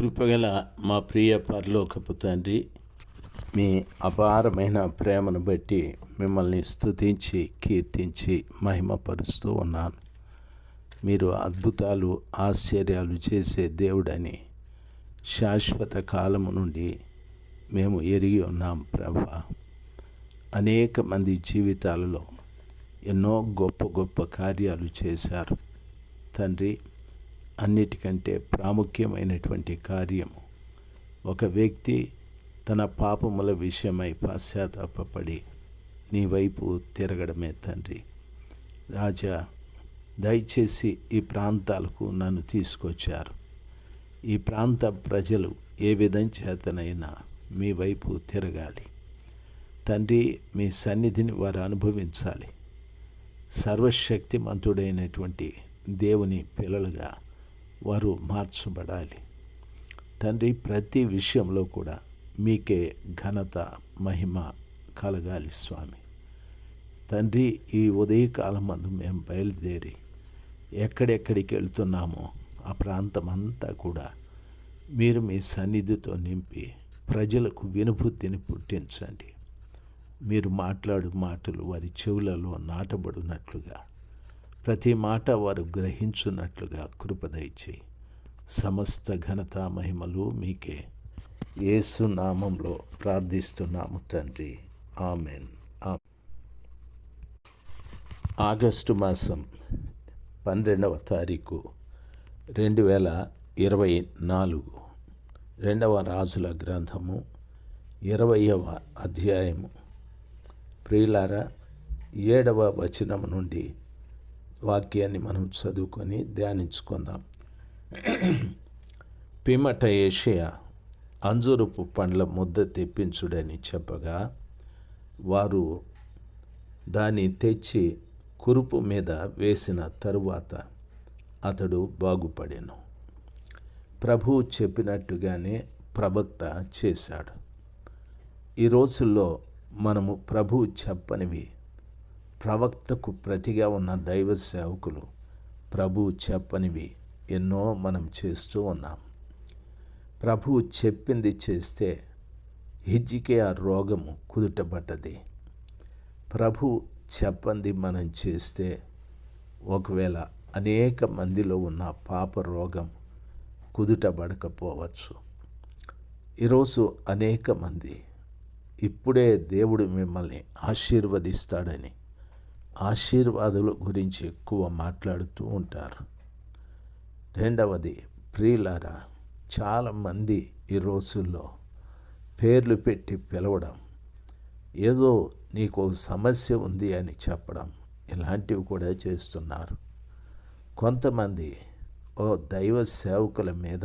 కృపగల మా ప్రియ పరలోకపు తండ్రి మీ అపారమైన ప్రేమను బట్టి మిమ్మల్ని స్తుతించి కీర్తించి మహిమపరుస్తూ ఉన్నాను. మీరు అద్భుతాలు ఆశ్చర్యాలు చేసే దేవుడని శాశ్వత కాలము నుండి మేము ఎరిగి ఉన్నాం ప్రభా. అనేక మంది జీవితాలలో ఎన్నో గొప్ప గొప్ప కార్యాలు చేశారు. తండ్రి అన్నిటికంటే ప్రాముఖ్యమైనటువంటి కార్యము. ఒక వ్యక్తి తన పాపముల విషయమై పశ్చాత్తాపడి నీ వైపు తిరగడమే తండ్రి. రాజా దయచేసి ఈ ప్రాంతాలకు నన్ను తీసుకొచ్చారు. ఈ ప్రాంత ప్రజలు ఏ విధం చేతనైనా మీ వైపు తిరగాలి. తండ్రి మీ సన్నిధిని వారు అనుభవించాలి. సర్వశక్తిమంతుడైనటువంటి దేవుని పిల్లలుగా వారు మార్చబడాలి. తండ్రి ప్రతి విషయంలో కూడా మీకే ఘనత మహిమ కలగాలి స్వామి. తండ్రి ఈ ఉదయకాలం మందు మేము బయలుదేరి ఎక్కడెక్కడికి వెళ్తున్నామో ఆ ప్రాంతం అంతా కూడా మీరు మీ సన్నిధితో నింపి ప్రజలకు వినుభూతిని పుట్టించండి. మీరు మాట్లాడు మాటలు వారి చెవులలో నాటబడినట్లుగా ప్రతి మాట వారు గ్రహించున్నట్లుగా కృపదయిచేయి సమస్త ఘనత మహిమలు మీకే. యేసు నామంలో ప్రార్థిస్తున్నాము తండ్రి. ఆమెన్. ఆగస్టు మాసం పన్నెండవ తారీఖు రెండు వేల ఇరవై నాలుగు. రెండవ రాజుల గ్రంథము ఇరవయవ అధ్యాయము. ప్రియులారా ఏడవ వచనం నుండి వాక్యాన్ని మనం చదువుకొని ధ్యానించుకుందాం. పిమట ఏషియా అంజురుపు పండ్ల ముద్ద తెప్పించుడని చెప్పగా వారు దాన్ని తెచ్చి కురుపు మీద వేసిన తరువాత అతడు బాగుపడాను. ప్రభు చెప్పినట్టుగానే ప్రవక్త చేశాడు. ఈ రోజుల్లో మనము ప్రభు చెప్పనివి ప్రవక్తకు ప్రతిగా ఉన్న దైవ సేవకులు ప్రభు చెప్పనివి ఎన్నో మనం చేస్తూ ఉన్నాం. ప్రభు చెప్పింది చేస్తే హిజ్జికే ఆ రోగము కుదుటబడ్డది ప్రభు చెప్పంది మనం చేస్తే ఒకవేళ అనేక మందిలో ఉన్న పాప రోగం కుదుటబడకపోవచ్చు ఈరోజు అనేక మంది ఇప్పుడే దేవుడు మిమ్మల్ని ఆశీర్వదిస్తాడని ఆశీర్వాదుల గురించి ఎక్కువ మాట్లాడుతూ ఉంటారు. రెండవది ప్రియులారా చాలామంది ఈ రోజుల్లో పేర్లు పెట్టి పిలవడం ఏదో నీకు సమస్య ఉంది అని చెప్పడం ఇలాంటివి కూడా చేస్తున్నారు. కొంతమంది ఓ దైవ సేవకుల మీద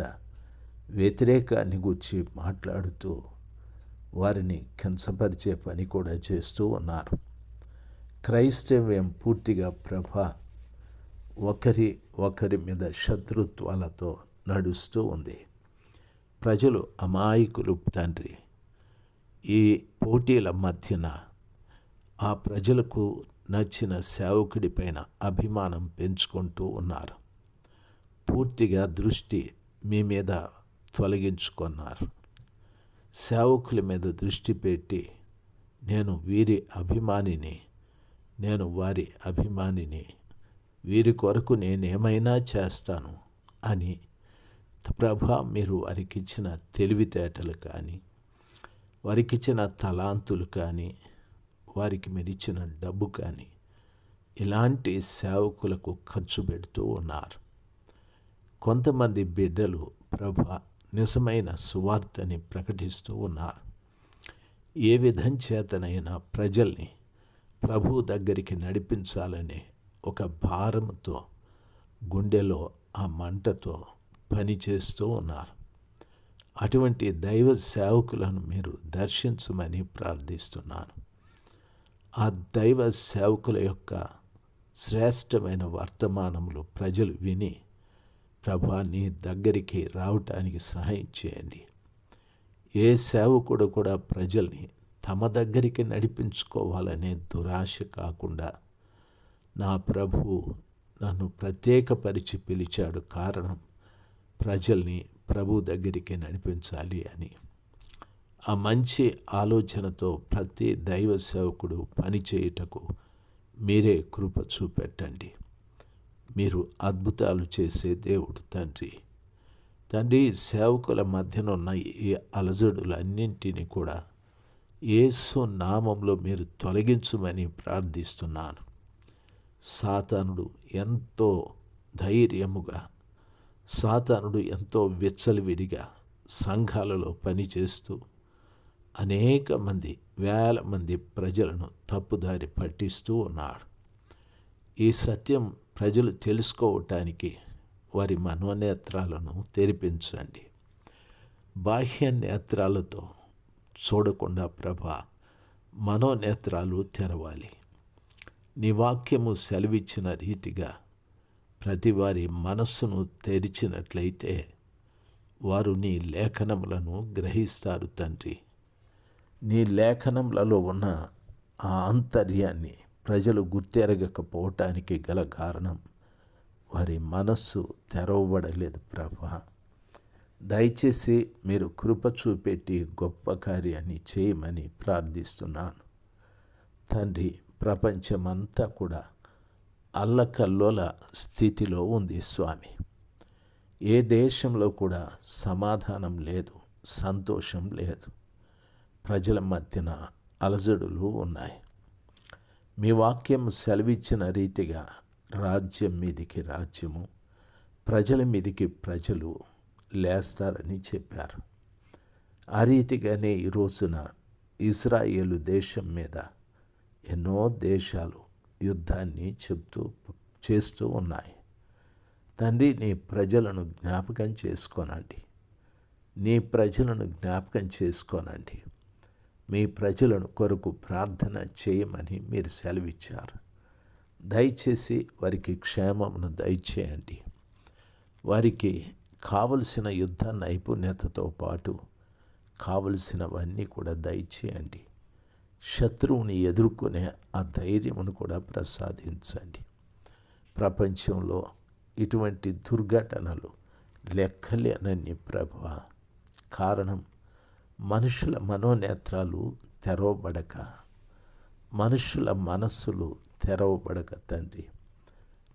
వ్యతిరేకాన్ని గురించి మాట్లాడుతూ వారిని కించపరిచే పని కూడా చేస్తూ ఉన్నారు. క్రైస్తవ్యం పూర్తిగా ప్రభ ఒకరి ఒకరి మీద శత్రుత్వాలతో నడుస్తూ ఉంది. ప్రజలు అమాయకులు తండ్రి. ఈ పోటీల మధ్యన ఆ ప్రజలకు నచ్చిన సేవకుడిపైన అభిమానం పెంచుకుంటూ ఉన్నారు. పూర్తిగా దృష్టి మీ మీద తొలగించుకున్నారు. సేవకుల మీద దృష్టి పెట్టి నేను వీరి అభిమానిని నేను వారి అభిమానిని. వీరి కొరకు నేనేమైనా చేస్తాను అని ప్రభా మీరు వారికి ఇచ్చిన తెలివితేటలు కానీ వారికి ఇచ్చిన తలాంతులు కానీ వారికి మీరు ఇచ్చిన డబ్బు కానీ ఇలాంటి సేవకులకు ఖర్చు పెడుతూ ఉన్నారు. కొంతమంది బిడ్డలు ప్రభ నిజమైన సువార్తని ప్రకటిస్తూ ఉన్నారు. ఏ విధం చేతనైనా ప్రజల్ని ప్రభు దగ్గరికి నడిపించాలనే ఒక భారంతో గుండెలో ఆ మంటతో పనిచేస్తూ ఉన్నారు. అటువంటి దైవ సేవకులను మీరు దర్శించమని ప్రార్థిస్తున్నాను ఆ దైవ సేవకుల యొక్క శ్రేష్టమైన వర్తమానములు ప్రజలు విని ప్రభా నీ దగ్గరికి రావటానికి సహాయం చేయండి. ఏ సేవకుడు కూడా ప్రజల్ని తమ దగ్గరికి నడిపించుకోవాలనే దురాశ కాకుండా నా ప్రభు నన్ను ప్రత్యేకపరిచి పిలిచాడు కారణం ప్రజల్ని ప్రభు దగ్గరికి నడిపించాలి అని. ఆ మంచి ఆలోచనతో ప్రతి దైవ సేవకుడు పనిచేయుటకు మీరే కృప చూపెట్టండి. మీరు అద్భుతాలు చేసే దేవుడు తండ్రి. తండ్రి సేవకుల మధ్యనున్న ఈ అలజడులన్నింటినీ కూడా యేసు నామంలో మీరు తొలగించుమని ప్రార్థిస్తున్నాను. సాతానుడు ఎంతో ధైర్యముగా సాతానుడు ఎంతో విచ్చలవిడిగా సంఘాలలో పనిచేస్తూ అనేక మంది వేల మంది ప్రజలను తప్పుదారి పట్టిస్తూ ఉన్నాడు. ఈ సత్యం ప్రజలు తెలుసుకోవటానికి వారి మనోనేత్రాలను తెరిపించండి. బాహ్య నేత్రాలతో చూడకుండా ప్రభ మనోనేత్రాలు తెరవాలి. నీ వాక్యము సెలవిచ్చిన రీతిగా ప్రతి వారి మనస్సును తెరిచినట్లయితే వారు నీ లేఖనములను గ్రహిస్తారు తండ్రి. నీ లేఖనములలో ఉన్న ఆ ఆంతర్యాన్ని ప్రజలు గుర్తెరగకపోవటానికి గల కారణం వారి మనస్సు తెరవబడలేదు ప్రభా. దయచేసి మీరు కృప చూపెట్టి గొప్ప కార్యాన్ని చేయమని ప్రార్థిస్తున్నాను. తండ్రి ప్రపంచమంతా కూడా అల్లకల్లోల స్థితిలో ఉంది స్వామి. ఏ దేశంలో కూడా సమాధానం లేదు సంతోషం లేదు. ప్రజల మధ్యన అలజడులు ఉన్నాయి. మీ వాక్యం సెలవిచ్చిన రీతిగా రాజ్యం మీదికి రాజ్యము ప్రజల మీదికి ప్రజలు లేస్తారని చెప్పారు. ఆ రీతిగానే ఈ రోజున ఇస్రాయేలు దేశం మీద ఎన్నో దేశాలు యుద్ధాన్ని చెప్తూ చేస్తూ ఉన్నాయి. తండ్రి నీ ప్రజలను జ్ఞాపకం చేసుకోనండి. నీ ప్రజలను జ్ఞాపకం చేసుకోనండి. మీ ప్రజలను కొరకు ప్రార్థన చేయమని మీరు సెలవిచ్చారు. దయచేసి వారికి క్షేమమును దయచేయండి. వారికి కావలసిన యుద్ధ నైపుణ్యతతో పాటు కావలసినవన్నీ కూడా దయచేయండి. శత్రువుని ఎదుర్కొనే ఆ ధైర్యమును కూడా ప్రసాదించండి. ప్రపంచంలో ఇటువంటి దుర్ఘటనలు లెక్కలేనని ప్రభ. కారణం మనుషుల మనోనేత్రాలు తెరవబడక మనుషుల మనస్సులు తెరవబడక తండ్రి.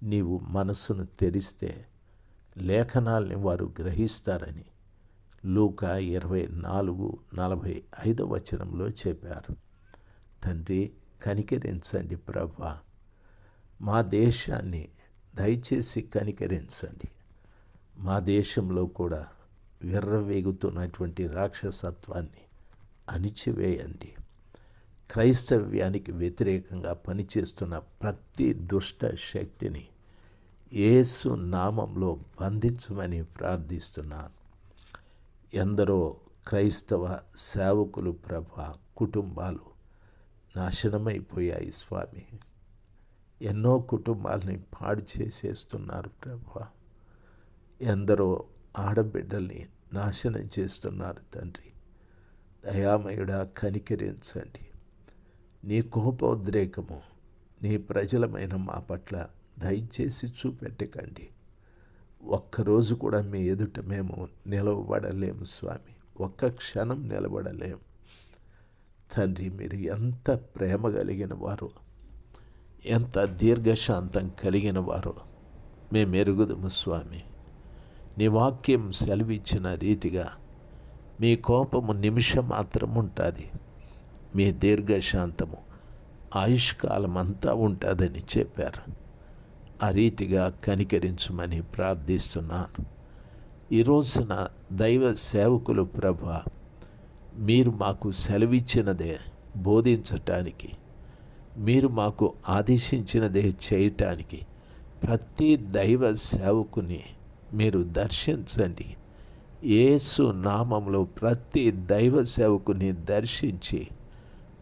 నీవు మనస్సును తెరిస్తే లేఖనాల్ని వారు గ్రహిస్తారని లూక ఇరవై నాలుగు నలభై ఐదో వచనంలో చెప్పారు. తండ్రి కనికరించండి ప్రభా. మా దేశాన్ని దయచేసి కనికరించండి. మా దేశంలో కూడా విర్రవేగుతున్నటువంటి రాక్షసత్వాన్ని అణిచివేయండి. క్రైస్తవ్యానికి వ్యతిరేకంగా పనిచేస్తున్న ప్రతి దుష్ట శక్తిని యేసు నామంలో బంధించమని ప్రార్థిస్తున్నాను. ఎందరో క్రైస్తవ సేవకులు ప్రభ కుటుంబాలు నాశనమైపోయాయి స్వామి. ఎన్నో కుటుంబాలని పాడు చేసేస్తున్నారు ప్రభ. ఎందరో ఆడబిడ్డల్ని నాశనం చేస్తున్నారు తండ్రి. దయామయుడా కనికరించండి. నీ కోపోద్రేకము నీ ప్రజలమైన మా పట్ల దయచేసి చూపెట్టకండి. ఒక్కరోజు కూడా మీ ఎదుట మేము నిలవబడలేము స్వామి. ఒక్క క్షణం నిలబడలేము. తండ్రి మీరు ఎంత ప్రేమ కలిగిన వారు ఎంత దీర్ఘశాంతం కలిగిన వారు మేము ఎరుగుదము స్వామి. నీ వాక్యం సెలవిచ్చిన రీతిగా మీ కోపము నిమిషం మాత్రం ఉంటుంది. మీ దీర్ఘశాంతము ఆయుష్కాలం అంతా ఉంటుందని చెప్పారు. ఆ రీతిగా కనికరించమని ప్రార్థిస్తున్నాను. ఈ రోజున దైవ సేవకులు ప్రభ మీరు మాకు సెలవిచ్చినదే బోధించటానికి మీరు మాకు ఆదేశించినదే చేయటానికి ప్రతి దైవ సేవకుని మీరు దర్శించండి. యేసు నామంలో ప్రతి దైవ సేవకుని దర్శించి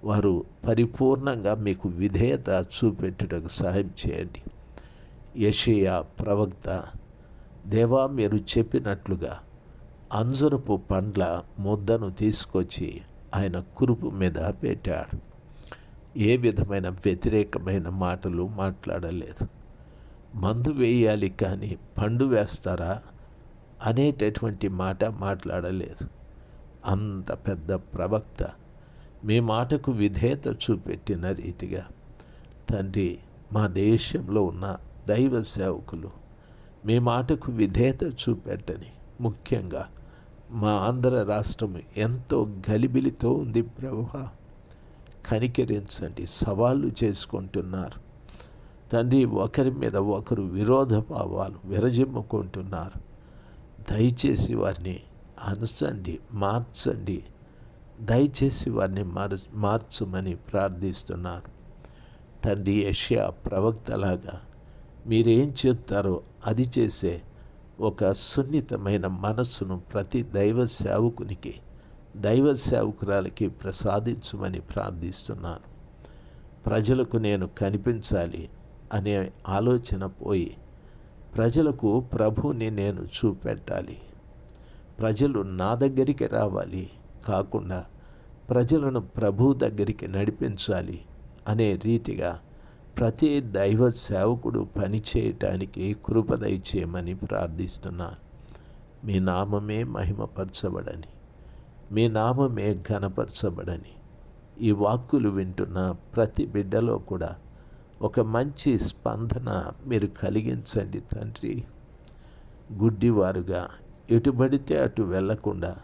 వారు పరిపూర్ణంగా మీకు విధేయత చూపెట్టుటకు సహాయం చేయండి. యషియా ప్రవక్త దేవా మీరు చెప్పినట్లుగా అంజరపు పండ్ల ముద్దను తీసుకొచ్చి ఆయన కురుపు మీద పెట్టాడు. ఏ విధమైన వ్యతిరేకమైన మాటలు మాట్లాడలేదు. మందు వేయాలి కానీ పండు వేస్తారా? అనేటటువంటి మాట మాట్లాడలేదు. అంత పెద్ద ప్రవక్త మీ మాటకు విధేయత చూపెట్టిన రీతిగా తండ్రి మా దేశంలో ఉన్న దైవ సేవకులు మీ మాటకు విధేయత చూపెట్టని. ముఖ్యంగా మా ఆంధ్ర రాష్ట్రం ఎంతో గలిబిలితో ఉంది ప్రభా కనికరించండి సవాళ్ళు చేసుకుంటున్నారు. తండ్రి ఒకరి మీద ఒకరు విరోధ భావాలు విరజిమ్ముకుంటున్నారు. దయచేసి వారిని అనసండి మార్చండి. దయచేసి వారిని మార్ మార్చుమని ప్రార్థిస్తున్నారు. తండ్రి యష్యా ప్రవక్తలాగా మీరేం చెప్తారో అది చేసే ఒక సున్నితమైన మనస్సును ప్రతి దైవ సేవకునికి దైవ సేవకురాలకి ప్రసాదించమని ప్రార్థిస్తున్నాను. ప్రజలకు నేను కనిపించాలి అనే ఆలోచన పోయి ప్రజలకు ప్రభుని నేను చూపెట్టాలి. ప్రజలు నా దగ్గరికి రావాలి కాకుండా ప్రజలను ప్రభు దగ్గరికి నడిపించాలి అనే రీతిగా ప్రతి దైవ సేవకుడు పనిచేయటానికి కృపదయచేయమని ప్రార్థిస్తున్నాను. మీ నామమే మహిమపరచబడని మీ నామమే ఘనపరచబడని ఈ వాక్కులు వింటున్న ప్రతి బిడ్డలో కూడా ఒక మంచి స్పందన మీరు కలిగించండి తండ్రి. గుడ్డివారుగా ఎటుబడితే అటు వెళ్ళకుండా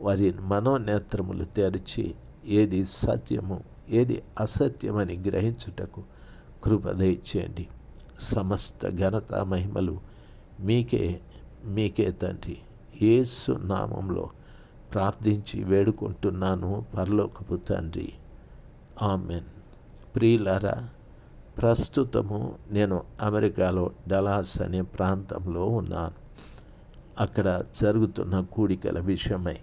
వారి మనోనేత్రములు తెరిచి ఏది సత్యము ఏది అసత్యమని గ్రహించుటకు కృప దయచేయండి. సమస్త ఘనత మహిమలు మీకే మీకే తండ్రి. ఏసు నామంలో ప్రార్థించి వేడుకుంటున్నాను పరలోకపు తండ్రి. ఆమెన్. ప్రియులారా ప్రస్తుతము నేను అమెరికాలో డలాస్ అనే ప్రాంతంలో ఉన్నాను. అక్కడ జరుగుతున్న కూడికల విషయమై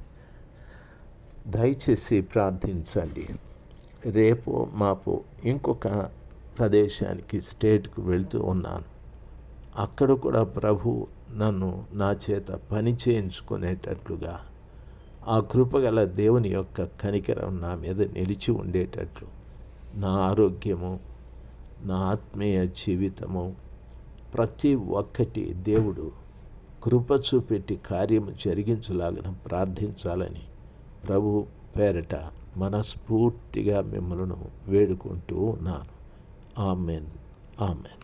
దయచేసి ప్రార్థించండి. రేపు మాపు ఇంకొక ప్రదేశానికి స్టేట్కు వెళ్తూ ఉన్నాను. అక్కడ కూడా ప్రభు నన్ను నా చేత పని చేయించుకునేటట్లుగా ఆ కృపగల దేవుని యొక్క కనికరం నా మీద నిలిచి ఉండేటట్లు నా ఆరోగ్యము నా ఆత్మీయ జీవితము ప్రతి ఒక్కటి దేవుడు కృప చూపెట్టి కార్యము జరిగించలాగిన ప్రార్థించాలని ప్రభు పేరట మనస్ఫూర్తిగా మిమ్మల్ని వేడుకుంటూ ఉన్నాను. Amen amen